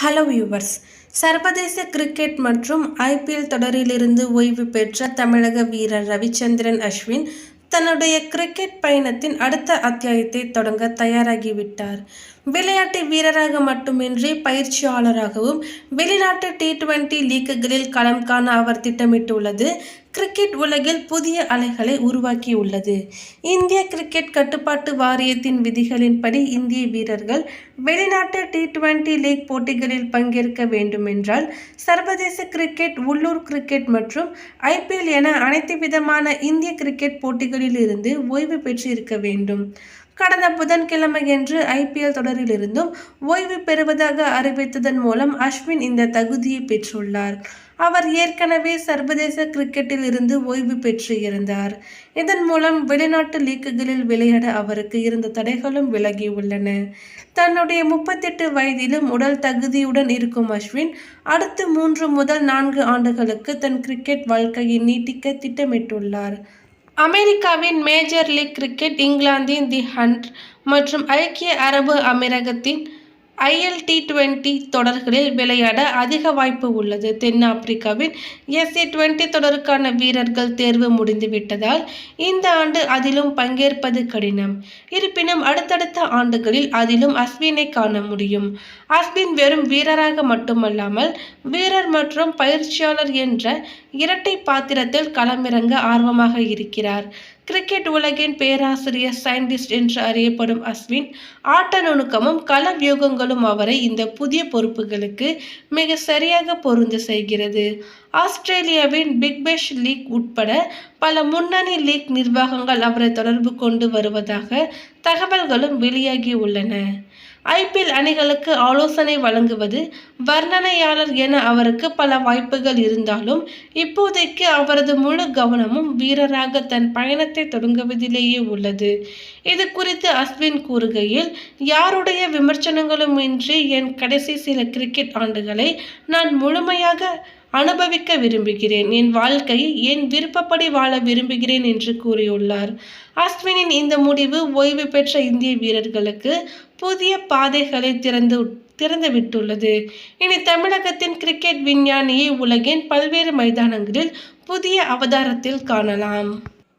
Hello viewers சர்வதேச cricket மற்றும் IPL தொடரிலிருந்து ஓய்வு பெற்ற தமிழக வீரர் ரவிச்சந்திரன் அஸ்வின் தன்னுடைய கிரிக்கெட் பயணத்தின் அடுத்த அத்தியாயத்தை தொடங்க தயாராகிவிட்டார். விளையாட்டு வீரராக மட்டுமின்றி பயிற்சியாளராகவும் வெளிநாட்டு டி டுவெண்டி லீக்குகளில் களம் காண அவர் திட்டமிட்டுள்ளது. கிரிக்கெட் உலகில் புதிய அலைகளை உருவாக்கியுள்ளது. இந்திய கிரிக்கெட் கட்டுப்பாட்டு வாரியத்தின் விதிகளின்படி இந்திய வீரர்கள் வெளிநாட்டு டி டுவெண்டி லீக் போட்டிகளில் பங்கேற்க வேண்டுமென்றால் சர்வதேச கிரிக்கெட் உள்ளூர் கிரிக்கெட் மற்றும் ஐபிஎல் என அனைத்து விதமான இந்திய கிரிக்கெட் போட்டிகளில் இருந்து ஓய்வு பெற்று இருக்க வேண்டும். கடந்த புதன்கிழமையன்று ஐபிஎல் தொடரிலிருந்தும் ஓய்வு பெறுவதாக அறிவித்ததன் மூலம் அஸ்வின் இந்த தகுதியை பெற்றுள்ளார். அவர் ஏற்கனவே சர்வதேச கிரிக்கெட்டில் இருந்து ஓய்வு பெற்று இருந்தார். இதன் மூலம் வெளிநாட்டு லீக்குகளில் விளையாட அவருக்கு இருந்த தடைகளும் விலகியுள்ளன தன்னுடைய முப்பத்தெட்டு வயதிலும் உடல் தகுதியுடன் இருக்கும் அஸ்வின் அடுத்த மூன்று முதல் நான்கு ஆண்டுகளுக்கு தன் கிரிக்கெட் வாழ்க்கையை நீட்டிக்க திட்டமிட்டுள்ளார். அமெரிக்காவின் மேஜர் லீக் கிரிக்கெட் இங்கிலாந்தின் தி ஹண்ட் மற்றும் ஐக்கிய அரபு அமீரகத்தின் ஐஎல் டி டுவெண்ட்டி தொடர்களில் விளையாட அதிக வாய்ப்பு உள்ளது. தென்னாப்பிரிக்காவின் எஸ்சி டுவெண்ட்டி தொடருக்கான வீரர்கள் தேர்வு முடிந்துவிட்டதால் இந்த ஆண்டு அதிலும் பங்கேற்பது கடினம். இருப்பினும் அடுத்தடுத்த ஆண்டுகளில் அதிலும் அஸ்வினை காண முடியும். அஸ்வின் வெறும் வீரராக மட்டுமல்லாமல் வீரர் மற்றும் பயிற்சியாளர் என்ற இரட்டை பாத்திரத்தில் களமிறங்க ஆர்வமாக இருக்கிறார். கிரிக்கெட் உலகின் பேராசிரியர் சயின்டிஸ்ட் என்று அறியப்படும் அஸ்வின் ஆட்ட நுணுக்கமும் கள வியூகங்களும் அவரை இந்த புதிய பொறுப்புகளுக்கு மிக சரியாக பொருந்து செய்கிறது. ஆஸ்திரேலியாவின் பிக் பேஷ் லீக் உட்பட பல முன்னணி லீக் நிர்வாகங்கள் அவரை தொடர்பு கொண்டு வருவதாக தகவல்களும் வெளியாகி உள்ளன. ஐபிஎல் அணிகளுக்கு ஆலோசனை வழங்குவது வர்ணனையாளர் என அவருக்கு பல வாய்ப்புகள் இருந்தாலும் இப்போதைக்கு அவரது முழு கவனமும் வீரராக தன் பயணத்தை தொடங்குவதிலேயே உள்ளது. இது குறித்து அஸ்வின் கூறுகையில் யாருடைய விமர்சனங்களும் இன்றி என் கடைசி சில கிரிக்கெட் ஆண்டுகளை நான் முழுமையாக அனுபவிக்க விரும்புகிறேன். என் வாழ்க்கையை என் விருப்பப்படி வாழ விரும்புகிறேன் என்று கூறியுள்ளார். அஸ்வினின் இந்த முடிவு ஓய்வு பெற்ற இந்திய வீரர்களுக்கு புதிய பாதைகளை திறந்து திறந்து விட்டுள்ளது. இனி தமிழகத்தின் கிரிக்கெட் விஞ்ஞானியை உலகின் பல்வேறு மைதானங்களில் புதிய அவதாரத்தில் காணலாம்.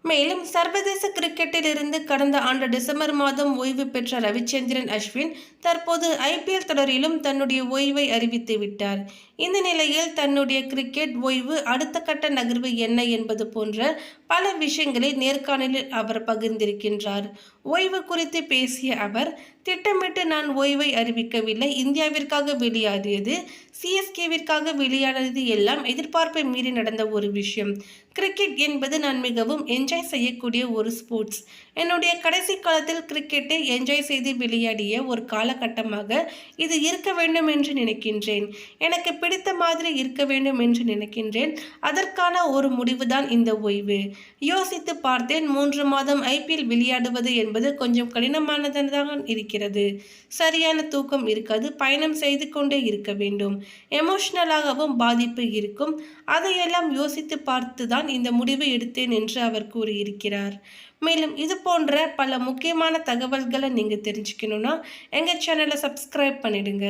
மேலும் சர்வதேச கிரிக்கெட்டில் இருந்து கடந்த ஆண்டு டிசம்பர் மாதம் ஓய்வு பெற்ற ரவிச்சந்திரன் அஸ்வின் தற்போது ஐபிஎல் தொடரிலும் தன்னுடைய ஓய்வை அறிவித்து விட்டார். இந்த நிலையில் தன்னுடைய கிரிக்கெட் ஓய்வு அடுத்த கட்ட நகர்வு என்ன என்பது போன்ற பல விஷயங்களை நேர்காணலில் அவர் பகிர்ந்திருக்கின்றார். ஓய்வு குறித்து பேசிய அவர் திட்டமிட்டு நான் ஓய்வை அறிவிக்கவில்லை. இந்தியாவிற்காக வெளியாடியது சிஎஸ்கேவிற்காக வெளியானது எல்லாம் எதிர்பார்ப்பை மீறி நடந்த ஒரு விஷயம். கிரிக்கெட் என்பது நான் மிகவும் என்ஜாய் செய்யக்கூடிய ஒரு ஸ்போர்ட்ஸ் என்னுடைய கடைசி காலத்தில் கிரிக்கெட்டை என்ஜாய் செய்து விளையாடிய ஒரு காலகட்டமாக இது இருக்க வேண்டும் என்று நினைக்கின்றேன். எனக்கு பிடித்த மாதிரி இருக்க வேண்டும் என்று நினைக்கின்றேன். அதற்கான ஒரு முடிவுதான் இந்த ஓய்வு. யோசித்து பார்த்தேன் மூன்று மாதம் ஐபிஎல் விளையாடுவது என்பது கொஞ்சம் கடினமானதாக இருக்கிறது. சரியான தூக்கம் இருக்காது. பயணம் செய்து கொண்டே இருக்க வேண்டும். எமோஷனலாகவும் பாதிப்பு இருக்கும். அதையெல்லாம் யோசித்து பார்த்து தான் இந்த முடிவை எடுத்தேன் என்று அவர் கூறியிருக்கிறார். மேலும் இது போன்ற பல முக்கியமான தகவல்களை நீங்கள் தெரிஞ்சுக்கணுன்னா எங்கள் சேனலை சப்ஸ்கிரைப் பண்ணிடுங்க.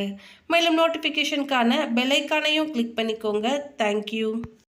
மேலும் நோட்டிஃபிகேஷனுக்கான பெல்லைக்கானையும் கிளிக் பண்ணிக்கோங்க. தேங்க்யூ